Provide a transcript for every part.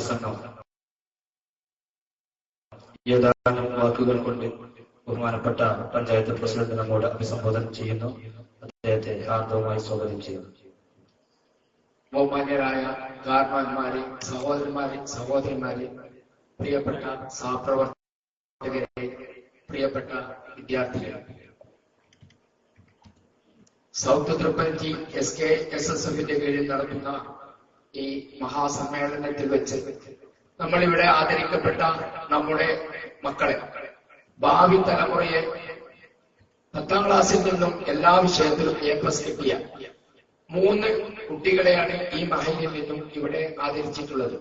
പ്രസംഗം ഏതാനും വാക്കുകൾ കൊണ്ട് ബഹുമാനപ്പെട്ട പഞ്ചായത്ത് പ്രസിഡന്റ് നമ്മോട് അഭിസംബോധന ചെയ്യുന്നു. അദ്ദേഹത്തെ ആർദ്രവുമായി സ്വാഗതം ചെയ്യുന്നു. ബഹുമാന്യരായ ഗാർമാന്മാരെ സഹോദരന്മാരെ സഹോദരിമാരെ പ്രിയപ്പെട്ട സഹപ്രവർത്തകരെ പ്രിയപ്പെട്ട വിദ്യാർത്ഥികളെ. South Thrippanchi S K S S എഫിന്റെ കീഴിൽ നടത്തുന്ന ഈ മഹാസമ്മേളനത്തിൽ വെച്ച് നമ്മളിവിടെ ആദരിക്കപ്പെട്ട നമ്മുടെ മക്കളെ. ഭാവി തലമുറയെ പത്താം ക്ലാസ്സിൽ നിന്നും എല്ലാ വിഷയത്തിലും എ പ്ലസ് കിട്ടിയ മൂന്ന് കുട്ടികളെയാണ് ഈ മഹലിൽ നിന്നും ഇവിടെ ആദരിച്ചിട്ടുള്ളത്.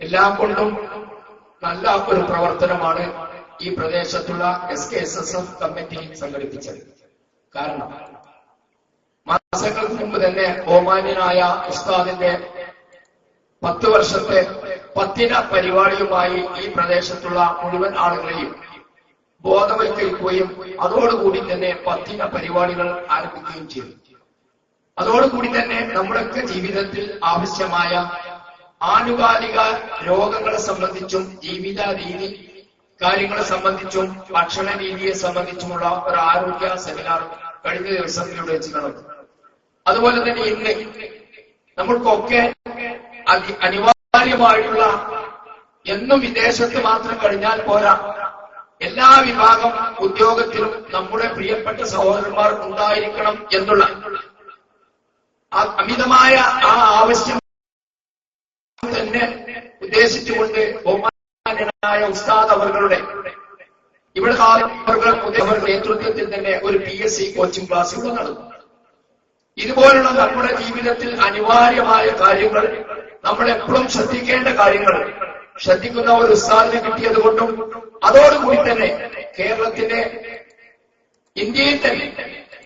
എല്ലാം കൊണ്ടും നല്ല ഒരു പ്രവർത്തനമാണ് ഈ പ്രദേശത്തുള്ള S K S S F committee സംഘടിപ്പിച്ചത്. കാരണം മാസങ്ങൾക്ക് മുമ്പ് തന്നെ ബഹുമാന്യനായ ഉസ്താദിന്റെ പത്ത് വർഷത്തെ പത്തിന പരിപാടിയുമായി ഈ പ്രദേശത്തുള്ള മുഴുവൻ ആളുകളെയും ബോധവൽക്കരിക്കുകയും അതോടുകൂടി തന്നെ പത്തിന പരിപാടികൾ ആരംഭിക്കുകയും ചെയ്തു. അതോടുകൂടി തന്നെ നമ്മുടെയൊക്കെ ജീവിതത്തിൽ ആവശ്യമായ ആനുകാലിക രോഗങ്ങളെ സംബന്ധിച്ചും ജീവിത രീതി കാര്യങ്ങളെ സംബന്ധിച്ചും ഭക്ഷണ രീതിയെ സംബന്ധിച്ചുമുള്ള ഒരു ആരോഗ്യ സെമിനാർ കഴിഞ്ഞ ദിവസം ഇവിടെ വെച്ച് നടന്നു. അതുപോലെ തന്നെ ഇന്ന് നമ്മൾക്കൊക്കെ അനിവാര്യമായിട്ടുള്ള എന്നും വിദേശത്ത് മാത്രം കഴിഞ്ഞാൽ പോരാ. എല്ലാ വിഭാഗം ഉദ്യോഗത്തിലും നമ്മുടെ പ്രിയപ്പെട്ട സഹോദരന്മാർ ഉണ്ടായിരിക്കണം എന്നുള്ള അമിതമായ ആ ആവശ്യം തന്നെ ഉദ്ദേശിച്ചുകൊണ്ട് ബഹുമാനായ ഉസ്താദ് അവരുടെ ഇവിടെ നേതൃത്വത്തിൽ തന്നെ ഒരു P S C coaching class ഇവിടെ നടന്നു. ഇതുപോലുള്ള നമ്മുടെ ജീവിതത്തിൽ അനിവാര്യമായ കാര്യങ്ങൾ നമ്മൾ എപ്പോഴും ശ്രദ്ധിക്കേണ്ട കാര്യങ്ങൾ. ശ്രദ്ധിക്കുന്ന ഒരു ഉസ്താദിന് കിട്ടിയത് കൊണ്ടും അതോടുകൂടി തന്നെ കേരളത്തിന്റെ ഇന്ത്യയിൽ തന്നെ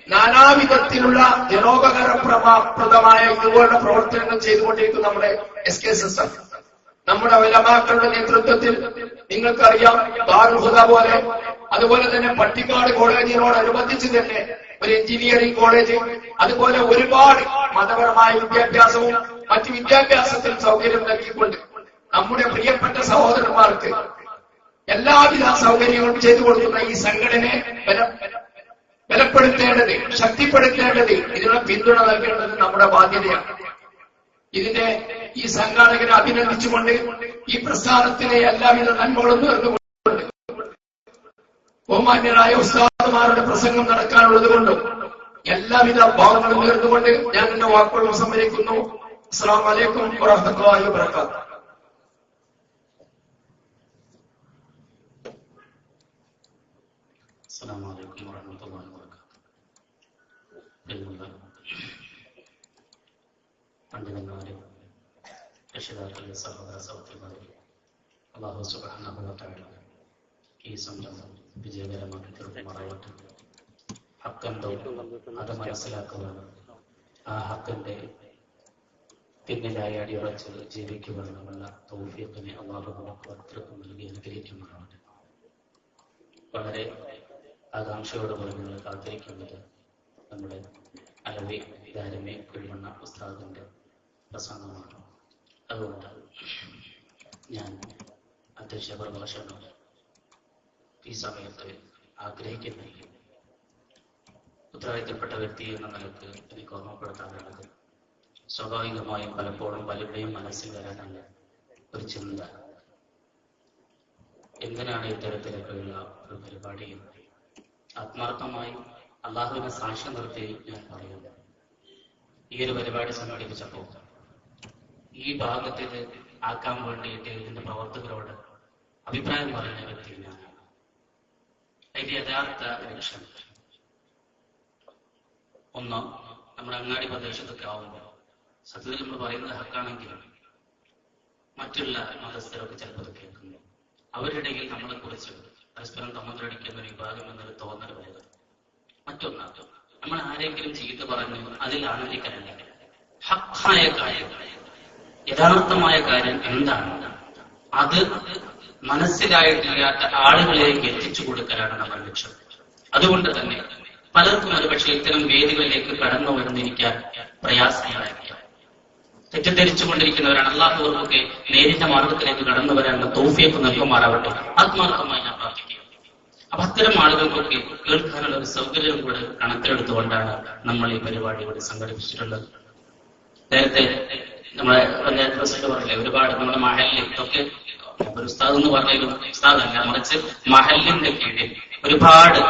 നാനാവിധത്തിലുള്ള ജനോപകാരപ്രദമായ ഇതുപോലുള്ള പ്രവർത്തനങ്ങൾ ചെയ്തുകൊണ്ടിരിക്കുന്ന നമ്മുടെ എസ് കെ എഫ് നമ്മുടെ വലമാക്കളുടെ നേതൃത്വത്തിൽ നിങ്ങൾക്കറിയാം ബാർഹുദ പോലെ അതുപോലെ തന്നെ പട്ടിക്കാട് കോളേജിനോടനുബന്ധിച്ച് തന്നെ ഒരു എഞ്ചിനീയറിംഗ് കോളേജ് അതുപോലെ ഒരുപാട് മതപരമായ വിദ്യാഭ്യാസവും മറ്റ് വിദ്യാഭ്യാസത്തിനും സൗകര്യം നൽകിക്കൊണ്ട് നമ്മുടെ പ്രിയപ്പെട്ട സഹോദരന്മാർക്ക് എല്ലാവിധ സൗകര്യങ്ങളും ചെയ്തു കൊടുക്കുന്ന ഈ സംഘടനയെ ബല ബലപ്പെടുത്തേണ്ടത് ശക്തിപ്പെടുത്തേണ്ടത് ഇതിനുള്ള പിന്തുണ നൽകേണ്ടത് നമ്മുടെ ബാധ്യതയാണ്. ഇതിന്റെ ഈ സംഘാടകരെ അഭിനന്ദിച്ചുകൊണ്ട് ഈ പ്രസ്ഥാനത്തിലെ എല്ലാവിധ നന്മകളും നേർന്നുകൊണ്ട് ബഹുമാന്യരായ ഉസ്താദുമാരുടെ പ്രസംഗം നടക്കാനുള്ളത് കൊണ്ടും എല്ലാവിധ ഭാവങ്ങളും നേർന്നുകൊണ്ട് ഞാൻ എന്റെ വാക്കുകൾ സംഭരിക്കുന്നു അസ്സാം വലൈക്കും വറഹമത്തുള്ളാഹി വബറകാതുഹു السلام عليكم ورحمة الله وبركاته പ്രിയമുള്ള പണ്ഡിതന്മാരെ രക്ഷിതാക്കളെ സഹോദര സഹോദരിമാരെ അള്ളാഹു സുബാനുഭവത്തായ ഈ സംരംഭം വിജയകരമാക്കി തീർക്കുമാറാവട്ടെ ഹക്കെന്തോ അത് മനസ്സിലാക്കുക ആ ഹക്കിന്റെ പിന്നിലായി അടിയുറച്ച് ജീവിക്കുവാനുള്ള തൗഫീഖിനെ അള്ളാഹു നൽകി അനുഗ്രഹിക്കുമാറാവട്ടെ വളരെ ആകാംക്ഷയോടുകൂടി നിങ്ങൾ കാത്തിരിക്കുന്നത് നമ്മുടെ അലവി ധാരമേ കുഴിമണ്ണ ഉസ്താദിന്റെ പ്രസംഗമാണ്. അതുകൊണ്ട് ഞാൻ അധ്യക്ഷ പ്രഭാഷണം ഈ സമയത്ത് ആഗ്രഹിക്കുന്നില്ല ഉത്തരവാദിത്തപ്പെട്ട വ്യക്തി എന്ന നിലയ്ക്ക് എനിക്ക് ഓർമ്മപ്പെടുത്താനുള്ളത് സ്വാഭാവികമായും പലപ്പോഴും പലരുടെയും മനസ്സിൽ വരാനുള്ള ഒരു ചിന്ത. എന്തിനാണ് ഇത്തരത്തിലൊക്കെയുള്ള ഒരു പരിപാടി? ആത്മാർത്ഥമായി അള്ളാഹുവിനെ സാക്ഷ്യം നിർത്തി ഞാൻ പറയുന്നു. ഈ ഒരു പരിപാടി സംഘടിപ്പിച്ചപ്പോൾ ഈ ഭാഗത്തിൽ ആക്കാൻ വേണ്ടിയിട്ട് ഇതിന്റെ പ്രവർത്തകരോട് അഭിപ്രായം പറയുന്ന വ്യക്തി ഞാനാണ് അതിന്റെ യഥാർത്ഥ ലക്ഷ്യം ഒന്ന് നമ്മുടെ അങ്ങാടി പ്രദേശത്തൊക്കെ ആവുമ്പോൾ സത്യത്തിൽ നമ്മൾ പറയുന്നത് ഹക്കാണെങ്കിലും മറ്റുള്ള മതസ്ഥരൊക്കെ ചിലപ്പോൾ കേൾക്കുന്നു. അവരുടെ ഇടയിൽ നമ്മളെ കുറിച്ച് പരസ്പരം തമ്മിലടിക്കുന്ന വിഭാഗം എന്നൊരു തോന്നൽ വരുന്നത് മറ്റൊന്ന് നമ്മൾ ആരെങ്കിലും ചീത്ത പറഞ്ഞു അതിലാണ് ഈ കാര്യം ഹക്കായ കാര്യം യഥാർത്ഥമായ കാര്യം എന്താണ്? അത് മനസ്സിലായിട്ടില്ലാത്ത ആളുകളിലേക്ക് എത്തിച്ചു കൊടുക്കലാണ് നമ്മൾ ലക്ഷ്യം. അതുകൊണ്ട് തന്നെ പലർക്കും ഒരു പക്ഷേ ഇത്തരം വേദികളിലേക്ക് കടന്നു വരുന്നിരിക്കാൻ പ്രയാസങ്ങളായിരിക്കാം. തെറ്റിദ്ധരിച്ചു കൊണ്ടിരിക്കുന്നവരാണ് അള്ളാഹു നേരിട്ട മാർഗത്തിലേക്ക് കടന്നു വരാനുള്ള തോഫിയൊക്കെ നൽകുമാറാവട്ടെ. ആത്മാർത്ഥമായി ഞാൻ പ്രാർത്ഥിക്കുക അപ്പൊ അത്തരം ആളുകൾക്കൊക്കെ കേൾക്കാനുള്ള ഒരു സൗകര്യം കൂടെ കണക്കിലെടുത്തുകൊണ്ടാണ് നമ്മൾ ഈ പരിപാടി ഇവിടെ സംഘടിപ്പിച്ചിട്ടുള്ളത്. നേരത്തെ നമ്മളെ പഞ്ചായത്ത് പ്രസിഡന്റ് പറഞ്ഞില്ലേ ഒരുപാട് നമ്മുടെ മഹലിൽ ഇതൊക്കെ ഒരു ഉസ്താദ് എന്ന് പറഞ്ഞാലും ഉസ്താദല്ല മറിച്ച് മഹലിന്റെ കീഴിൽ ഒരുപാട്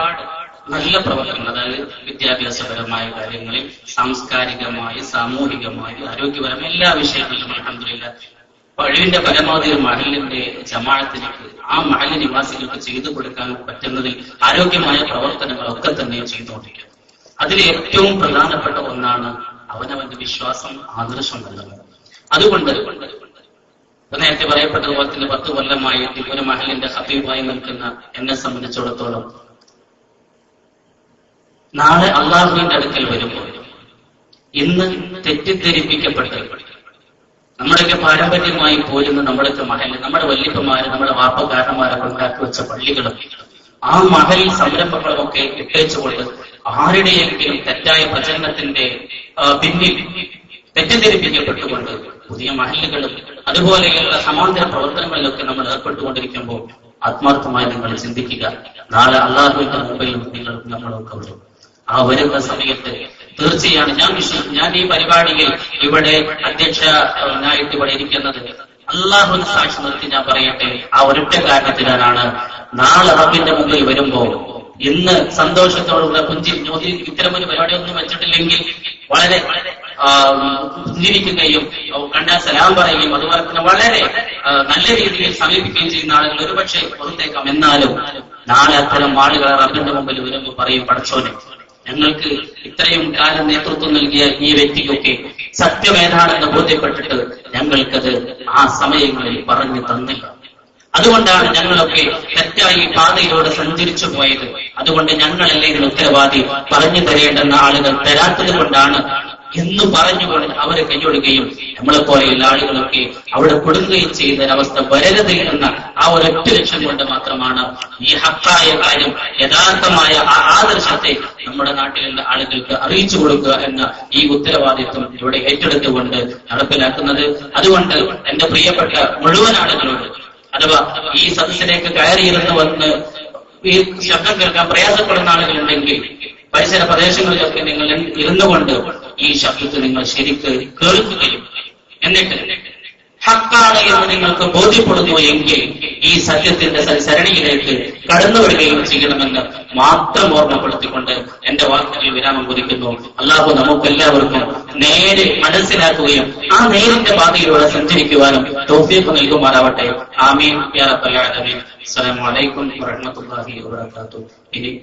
നല്ല പ്രവർത്തനങ്ങൾ അതായത് വിദ്യാഭ്യാസപരമായ കാര്യങ്ങളിൽ സാംസ്കാരികമായി സാമൂഹികമായി ആരോഗ്യപരമായ എല്ലാ വിഷയങ്ങളിലും അലഹമില്ല കഴിവിന്റെ പരമാവധി ഒരു മഹലിന്റെ ജമാഅത്തിലേക്ക് ആ മഹൽ നിവാസികൾക്ക് ചെയ്തു കൊടുക്കാൻ പറ്റുന്നതിൽ ആരോഗ്യമായ പ്രവർത്തനങ്ങളൊക്കെ തന്നെ ചെയ്തുകൊണ്ടിരിക്കുന്നു. അതിൽ ഏറ്റവും പ്രധാനപ്പെട്ട ഒന്നാണ് അവനവന്റെ വിശ്വാസം ആദർശം നൽകുന്നത്. അതുകൊണ്ട് നേരത്തെ പറയപ്പെട്ടതുപോലെ തന്നെ പത്ത് കൊല്ലമായി ഒരു മഹലിന്റെ ഹബീബായി നിൽക്കുന്ന എന്നെ സംബന്ധിച്ചിടത്തോളം നാളെ അള്ളാഹുവിന്റെ അടുക്കൽ വരുമ്പോൾ ഇന്ന് തെറ്റിദ്ധരിപ്പിക്കപ്പെട്ട് നമ്മുടെയൊക്കെ പാരമ്പര്യമായി പോരുന്ന നമ്മുടെയൊക്കെ മഹൽ നമ്മുടെ വല്യപ്പന്മാര് നമ്മുടെ വാപ്പക്കാരന്മാരൊക്കെ ഉണ്ടാക്കി വെച്ച പള്ളികളും ആ മഹൽ സംരംഭങ്ങളുമൊക്കെ ഇട്ടേച്ചുകൊണ്ട് ആരുടെയെങ്കിലും തെറ്റായ പ്രചരണത്തിന്റെ പിന്നിൽ തെറ്റിദ്ധരിപ്പിക്കപ്പെട്ടുകൊണ്ട് പുതിയ മഹലുകളും അതുപോലെയുള്ള സമാന്തര പ്രവർത്തനങ്ങളിലൊക്കെ നമ്മൾ ഏർപ്പെട്ടുകൊണ്ടിരിക്കുമ്പോൾ ആത്മാർത്ഥമായി നിങ്ങൾ ചിന്തിക്കുക നാളെ അള്ളാഹുവിന്റെ മുമ്പിൽ നിങ്ങൾ നമ്മളൊക്കെ വരും. ആ വരുന്ന സമയത്ത് തീർച്ചയാണ് ഞാൻ ഞാൻ ഈ പരിപാടിയിൽ ഇവിടെ അധ്യക്ഷനായിട്ട് ഇവിടെ ഇരിക്കുന്നത് അള്ളാഹുവിന് സാക്ഷി നിർത്തി ഞാൻ പറയട്ടെ ആ ഒരൊറ്റ കാരണത്തിനാണ് നാളെ റബ്ബിന്റെ മുമ്പിൽ വരുമ്പോൾ ഇന്ന് സന്തോഷത്തോടുള്ള പുഞ്ചി ജ്യോതി ഇത്തരമൊരു പരിപാടി ഒന്നും വെച്ചിട്ടില്ലെങ്കിൽ വളരെ ആ, പുഞ്ചിരിക്കുകയും കണ്ടാൽ സലാം പറയുകയും അതുപോലെ തന്നെ വളരെ നല്ല രീതിയിൽ സമീപിക്കുകയും ചെയ്യുന്ന ആളുകൾ ഒരുപക്ഷെ പുറത്തേക്കാം. എന്നാലും നാളെ അത്തരം ആളുകൾ റബ്ബിന്റെ മുമ്പിൽ വരുമ്പോൾ പറയും പഠിച്ചോനെ ഞങ്ങൾക്ക് ഇത്രയും കാലം നേതൃത്വം നൽകിയ ഈ വ്യക്തിക്കൊക്കെ സത്യമേതാണെന്ന് ബോധ്യപ്പെട്ടിട്ട് ഞങ്ങൾക്കത് ആ സമയങ്ങളിൽ പറഞ്ഞു തന്നില്ല. അതുകൊണ്ടാണ് ഞങ്ങളൊക്കെ തെറ്റായി പാതയിലൂടെ സഞ്ചരിച്ചു പോയത്. അതുകൊണ്ട് ഞങ്ങളല്ലേ ഇതിന് ഉത്തരവാദി പറഞ്ഞു തരേണ്ടെന്ന ആളുകൾ തരാത്തത് കൊണ്ടാണ് എന്ന് പറഞ്ഞു അവരെ കൈയൊടുക്കുകയും നമ്മളെ പോലെയുള്ള ആളുകളൊക്കെ അവിടെ കൊടുക്കുകയും ചെയ്യുന്ന ഒരവസ്ഥ വരരുത് എന്ന ആ ഒരൊറ്റ ലക്ഷ്യം കൊണ്ട് മാത്രമാണ് ഈ ഹക്കായ കാര്യം യഥാർത്ഥമായ ആ ആദർശത്തെ നമ്മുടെ നാട്ടിലുള്ള ആളുകൾക്ക് അറിയിച്ചു കൊടുക്കുക എന്ന ഈ ഉത്തരവാദിത്വം ഇവിടെ ഏറ്റെടുത്തുകൊണ്ട് നടപ്പിലാക്കുന്നത്. അതുകൊണ്ട് എന്റെ പ്രിയപ്പെട്ട മുഴുവൻ ആളുകളോട് അഥവാ ഈ സദസ്സിലേക്ക് കയറിയിരുന്ന് വന്ന് ഈ ശബ്ദം കേൾക്കാൻ പ്രയാസപ്പെടുന്ന ആളുകളുണ്ടെങ്കിൽ പരിസര പ്രദേശങ്ങളിലൊക്കെ നിങ്ങൾ ഇരുന്നുകൊണ്ട് ഈ ശബ്ദത്തെ നിങ്ങൾ ശരിക്ക് കേൾക്കുകയും എന്നിട്ട് ഹക്കാണ് എന്ന് നിങ്ങൾക്ക് ബോധ്യപ്പെടുന്നു എങ്കിൽ ഈ സത്യത്തിന്റെ സരണിയിലേക്ക് കടന്നു വരികയും ചെയ്യണമെന്ന് മാത്രം ഓർമ്മപ്പെടുത്തിക്കൊണ്ട് എന്റെ വാക്കുകൾ വിരാമം കുറിക്കുന്നു. അള്ളാഹു നമുക്കെല്ലാവർക്കും നേരെ മനസ്സിലാക്കുകയും ആ നേരിന്റെ പാതയിലൂടെ സഞ്ചരിക്കുവാനും തൗഫീഖ് നൽകുമാറാവട്ടെ. ആമീൻ. അസ്സലാമു അലൈക്കും വറഹ്മത്തുള്ളാഹി വബറകാതുഹു. ഇനി